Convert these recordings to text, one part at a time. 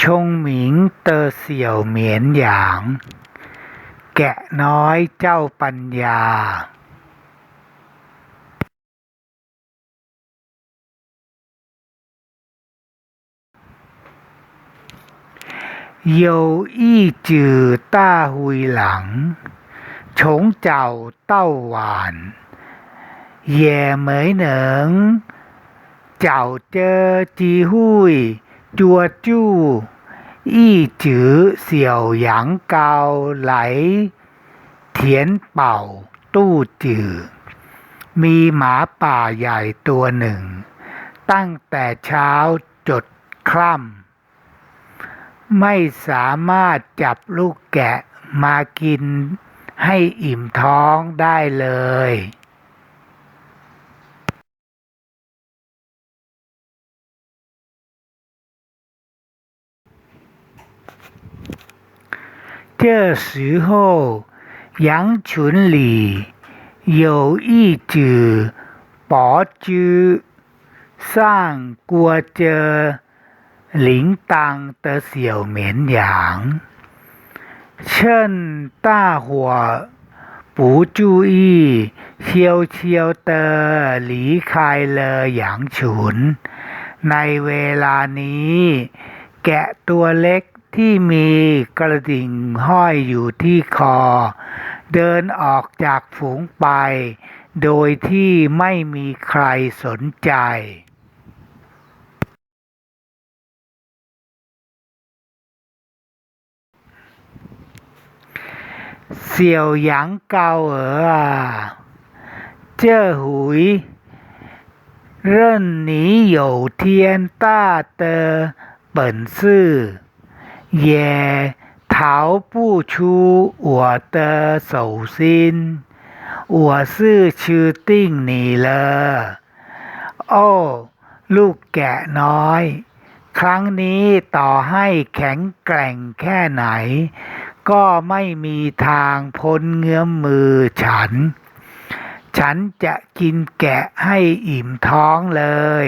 ชงหมิงเตอเสี่ยวเหมียนหยาง แกะน้อยเจ้าปัญญาโยอี้จือต้าหุยหลัง ชงเจ้าเต้าหวานแย่เหมยเหนิง เจ้าเจอจีหุยจัวจู้ 一只小羊羔来填饱肚子 มีหมาป่าใหญ่ตัวหนึ่ง ตั้งแต่เช้าจดคร่ำ ไม่สามารถจับลูกแกะมากินให้อิ่มท้องได้เลย 这时候，羊群里有一只脖子上裹着铃铛的小绵羊，趁大伙不注意，悄悄地离开了羊群。ในเวลานี้ แกะตัวเล็ก ที่มีกระดิ่งห้อยอยู่ที่คอ เดินออกจากฝูงไป โดยที่ไม่มีใครสนใจ เสี่ยวหยางเกาเอ๋อเจ้อหุยเริ่นหนี 也逃不出我的手心。我是吃定你了โอ้ลูกแกะน้อย ครั้งนี้ต่อให้แข็งแกร่งแค่ไหน ก็ไม่มีทางพ้นเงื้อมมือฉัน ฉันจะกินแกะให้อิ่มท้องเลย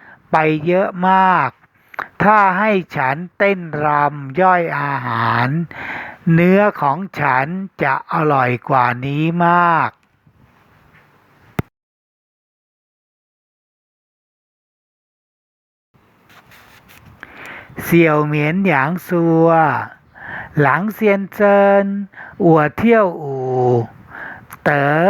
ไปเยอะมาก ถ้าให้ฉันเต้นรำย่อยอาหาร เนื้อของฉันจะอร่อยกว่านี้มากเสี่ยวเหมียนหยางซัว หลังเซียนเจิน อัวเที่ยวอู่ เต๋อ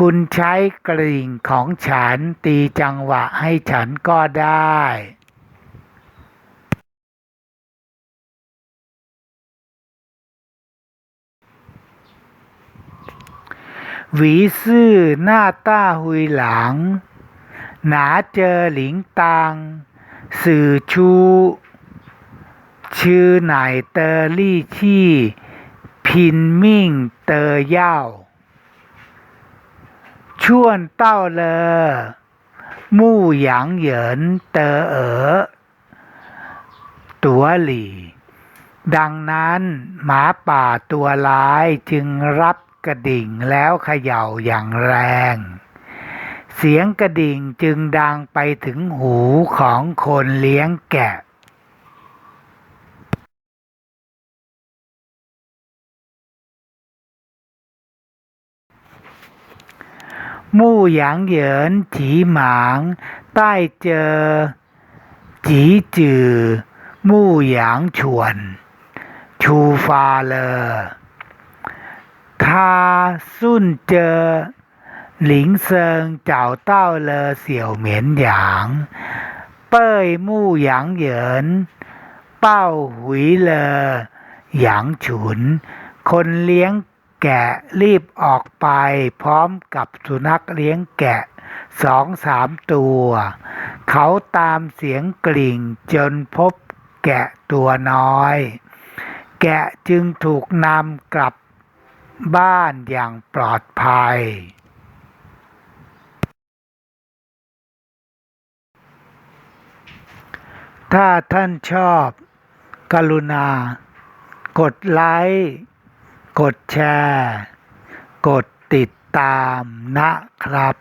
คุณใช้กริ่งของฉันตีจังหวะให้ฉันก็ได้หวีซื่อหน้าต้าหุยหลัง หนาเจอหลิงตัง สื่อชู ชื่อไหนเตอลี่ชี่ พินมิ่งเตอเย่า ชวนเต้าเลอมู่หยางเหยินเตอเอ๋อตัวหลี่ ดังนั้นหมาป่าตัวร้ายจึงรับกระดิ่งแล้วเขย่าอย่างแรง เสียงกระดิ่งจึงดังไปถึงหูของคนเลี้ยงแกะ มู่หยางเหยินจีหมางใต้เจอ จีจือ มู่หยางฉวน ชูฟาเลอ他顺着林森找到了小绵羊，被牧羊人抱回了羊群。คนเลี้ยง แกะรีบออกไปพร้อมกับสุนัขเลี้ยงแกะสองสามตัว เขาตามเสียงกลิ่งจนพบแกะตัวน้อย แกะจึงถูกนำกลับบ้านอย่างปลอดภัย ถ้าท่านชอบ กรุณา กดไลค์ กดแชร์ กดติดตามนะครับ